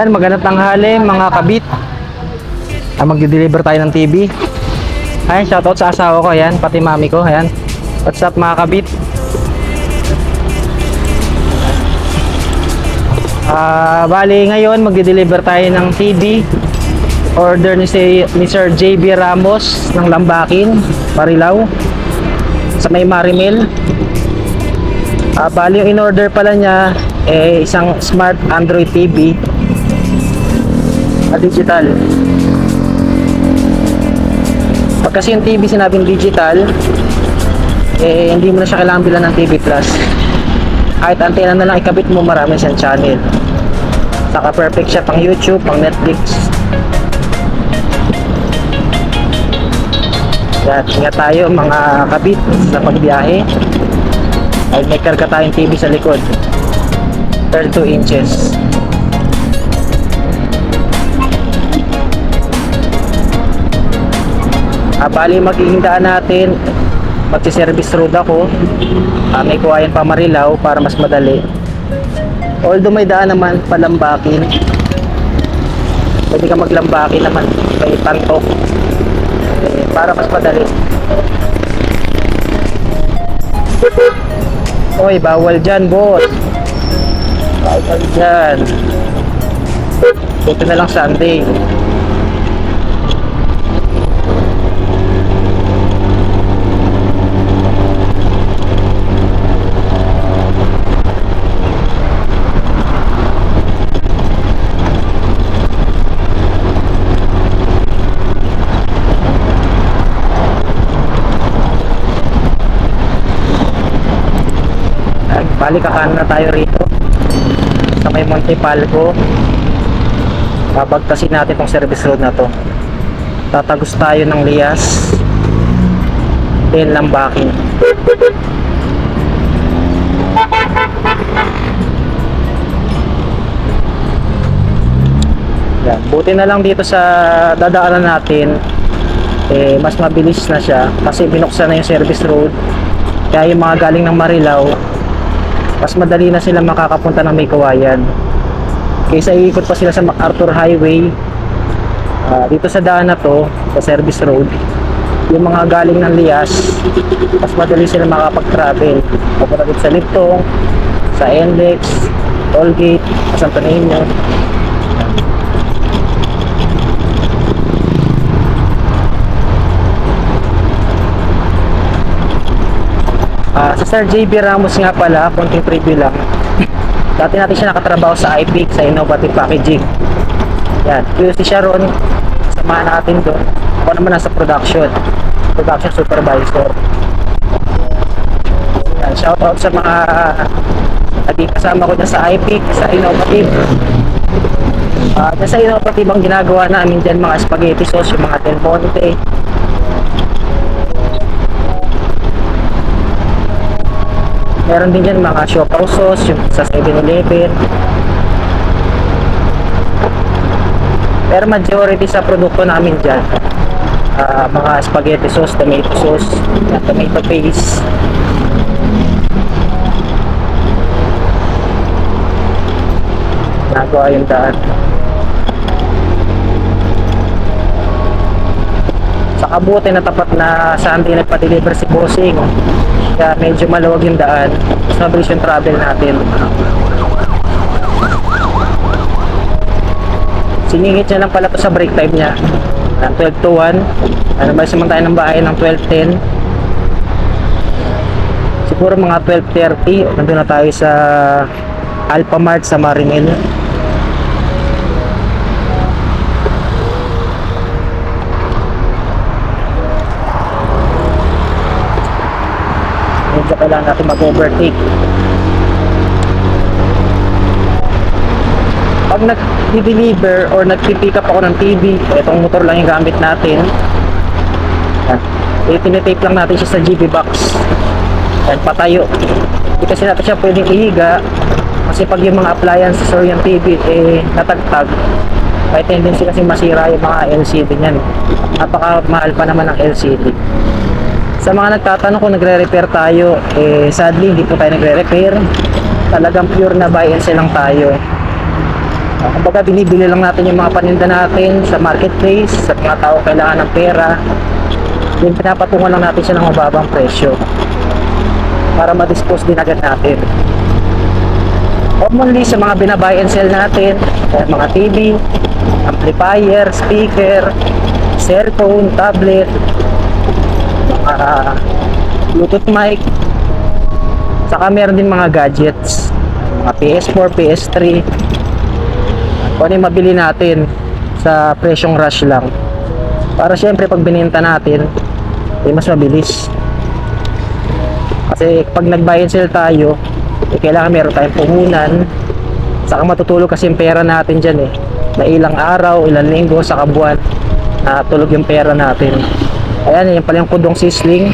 Yan, magandang tanghali mga kabit. Ah, magde-deliver tayo ng TV. Ayan, shoutout sa asawa ko, ayan, pati mami ko, ayan. What's up mga kabit? Ah, bali ngayon magde-deliver tayo ng TV. Order ni si Sir JB Ramos ng Lambakin, Parilao. Sa may Marimel. Ah, bali yung in-order pala niya eh isang smart Android TV na digital. Pag kasi yung TV sinabing digital, eh hindi mo na siya kailangan bilan ng TV Plus. Kahit antena na lang ikabit mo marami siyang channel. Saka perfect siya pang YouTube, pang Netflix. Yan, ingat tayo mga kabit sa pagbiyahe. Ay may karga tayong TV sa likod. 32 inches. Ah, bali magiging daan natin magsi-service road ako. Ah, may kuhayan pa Marilaw para mas madali. Although may daan naman palambakin. Pwede ka maglambakin naman may tantok. Eh, para mas madali. Oy, bawal dyan, boss. Bawal dyan. Buti na lang Sunday. Ay, Bali, kakanan na tayo rito. Sa may Monte Palco. Babagtasin natin tong service road na to. Tatagos tayo ng Lias. Then Lambakin. Yan. Buti na lang dito sa dadaanan natin eh mas mabilis na siya kasi binuksan na yung service road kaya yung mga galing ng Marilao mas madali na sila makakapunta ng may kawayan. Kaysa iikot pa sila sa MacArthur Highway Ah, dito sa daan na to sa service road yung mga galing ng Lias mas madali sila makakapag-travel papunta dito sa Liptong sa Endex Tollgate sa Santo Ah, sa Sir JB Ramos nga pala, konting preview lang. Dati natin siya nakatrabaho sa iPic sa Innovative Packaging. Yan, QC siya ron. Samahan natin doon. Ako naman nasa production. Production supervisor. Yan, shout out sa mga naging kasama ko dyan sa iPic, sa Innovative. Ah, dyan sa Innovative ang ginagawa namin dyan mga spaghetti sauce, yung mga Del Monte, Meron din dyan mga siopaw sauce, yung sa 7-Eleven. Pero majority sa produkto namin dyan, ah, mga spaghetti sauce, tomato sauce, tomato paste. Nagawa yung daan. Sa kabuti na tapat na saan din nagpa-deliver si Bossing. Kaya medyo maluwag yung daan. Mas mabilis yung travel natin. Siningit niya lang pala to sa break time niya. Ng 12 to 1. Ano ba naman tayo ng bahay ng 12.10. Siguro mga 12.30. Nandun na tayo sa Alphamart sa Marimel. Medyo kailangan natin mag-overtake. Pag nag-deliver or nag-pick up ako ng TV, itong motor lang yung gamit natin. Yan. Eh, lang natin siya sa GB box. Yan, patayo. Hindi kasi natin siya pwedeng ihiga. Kasi pag yung mga appliances or yung TV, eh, natagtag. May tendency kasi masira yung mga LCD niyan. Napaka mahal pa naman ng LCD. Sa mga nagtatanong kung nagre-repair tayo, eh sadly hindi po tayo nagre-repair. Talagang pure na buy and sell lang tayo. Uh, kumbaga binibili lang natin yung mga paninda natin sa marketplace, sa mga tao kailangan ng pera. Then pinapatungan lang natin siya ng mababang presyo para ma-dispose din agad natin. Commonly sa mga binabuy and sell natin, eh, mga TV, amplifier, speaker, cellphone, tablet, mga Bluetooth mic, saka meron din mga gadgets, mga PS4, PS3, kung ano yung mabili natin sa presyong rush lang. Para syempre pag bininta natin, eh, mas mabilis. Kasi pag nag-buy and sell tayo, eh, kailangan meron tayong puhunan. Saka matutulog kasi yung pera natin dyan eh. Na ilang araw, ilang linggo, saka buwan na tulog yung pera natin. Ayan, yan pala yung kudong sisling.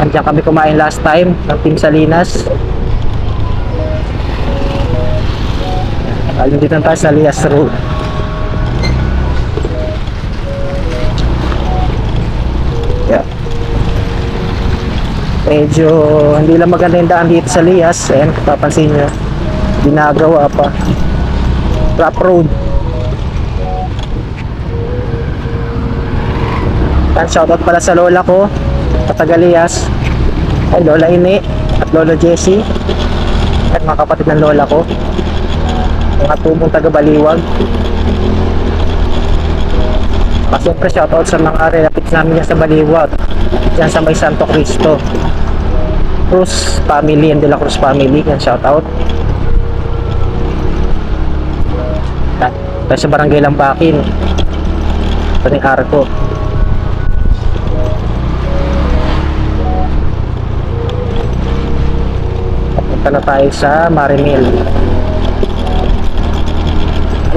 Andiyan kami kumain last time ng Team Salinas. Alam dito tayo sa Lias Road. Yeah. Medyo hindi lang maganda yung daan dito sa Lias. Ayan, papansin nyo. Ginagawa pa. Rough road. Yan, shoutout pala sa lola ko. Katagalias. Ay, lola Ini. At lola Jessie. At mga kapatid ng lola ko. Mga tubong taga-baliwag. Ah, Siyempre, shoutout sa mga relatives namin yan sa Baliwag. Diyan sa may Santo Cristo. Cruz family and De La Cruz family. Yan, shoutout. Tayo sa Barangay Lambakin. Ito ni Arco. Punta tayo sa Marimil.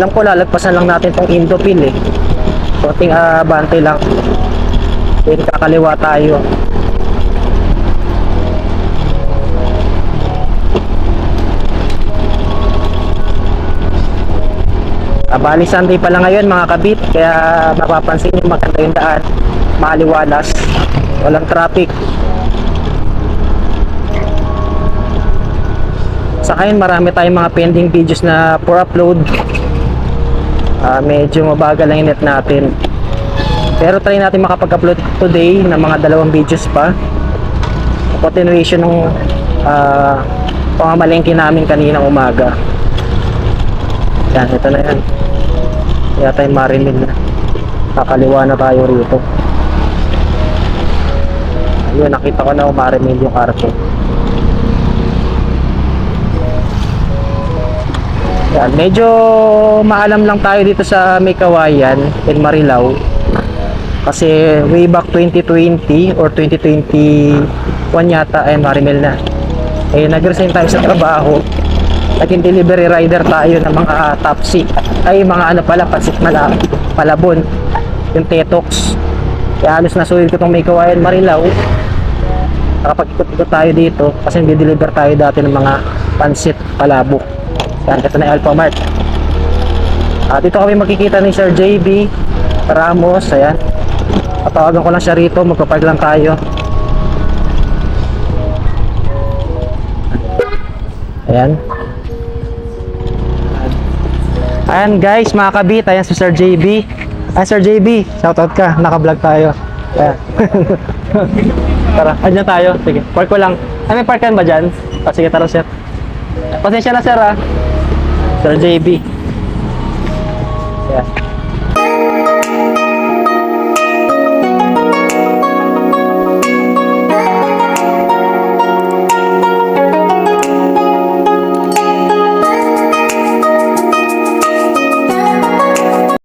Alam ko lalagpasan lang natin tong Indopil eh. Konting abante lang. Then kakaliwa tayo. Ah, bali Sunday pa lang ngayon mga kabit kaya mapapansin nyo maganda yung daan maliwalas walang traffic sa ngayon marami tayong mga pending videos na for upload Ah, medyo mabagal yung net natin. Pero try natin makapag-upload today ng mga dalawang videos pa. Continuation ng uh, pamamalengke namin kaninang umaga. Yan ito na yan. Yata yung marinil na. Kakaliwa na tayo rito. Ayun nakita ko na umarinil yung karto Yan, medyo maalam lang tayo dito sa May in Marilao. Kasi way back 2020 or 2021 yata ay Marimel na. Eh nag-resign tayo sa trabaho. Naging delivery rider tayo ng mga tapsi. Ay mga ano pala, pansit mala, palabon. Yung tetox. Kaya halos nasulit ko itong May Kawayan Marilao. Nakapag-ikot-ikot tayo dito kasi nag-deliver tayo dati ng mga pansit palabok. Yan, ito na yung Alpha Mart. At dito kami makikita ni Sir JB Ramos, ayan. Patawagan ko lang siya rito, magpapark lang tayo. Ayan. Ayan guys, mga kabit, ayan si Sir JB. Ayan Sir JB, shoutout ka, naka-vlog tayo. Ayan. tara, andyan tayo. Sige, park ko lang. Ay, may parkan ba dyan? Ah, sige, tara sir. Pasensya na sir ah. Sir JB. Ayan.